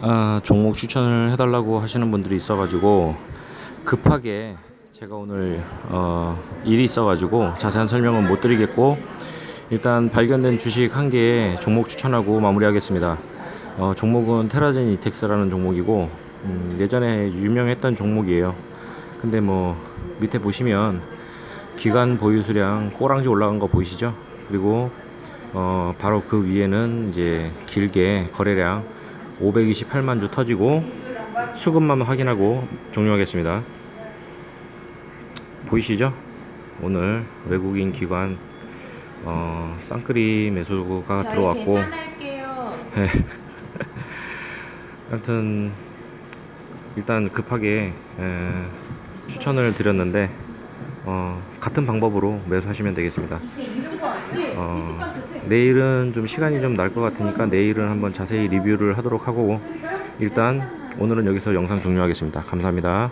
아, 종목 추천을 해달라고 하시는 분들이 있어가지고 급하게 제가 오늘 어, 일이 있어가지고 자세한 설명은 못 드리겠고 일단 발견된 주식 한 개의 종목 추천하고 마무리하겠습니다. 어, 종목은 테라젠 이텍스라는 종목이고 음, 예전에 유명했던 종목이에요. 근데 뭐 밑에 보시면 기간 보유 수량 꼬랑지 올라간 거 보이시죠? 그리고 어, 바로 그 위에는 이제 길게 거래량 528만 주 터지고 수급만 확인하고 종료하겠습니다. 보이시죠? 오늘 외국인 기관 어, 쌍끌이 매수가 들어왔고. 하여튼 일단 급하게 에, 추천을 드렸는데 어, 같은 방법으로 매수하시면 되겠습니다. 어, 내일은 좀 시간이 좀 날 것 같으니까 내일은 한번 자세히 리뷰를 하도록 하고 일단 오늘은 여기서 영상 종료하겠습니다. 감사합니다.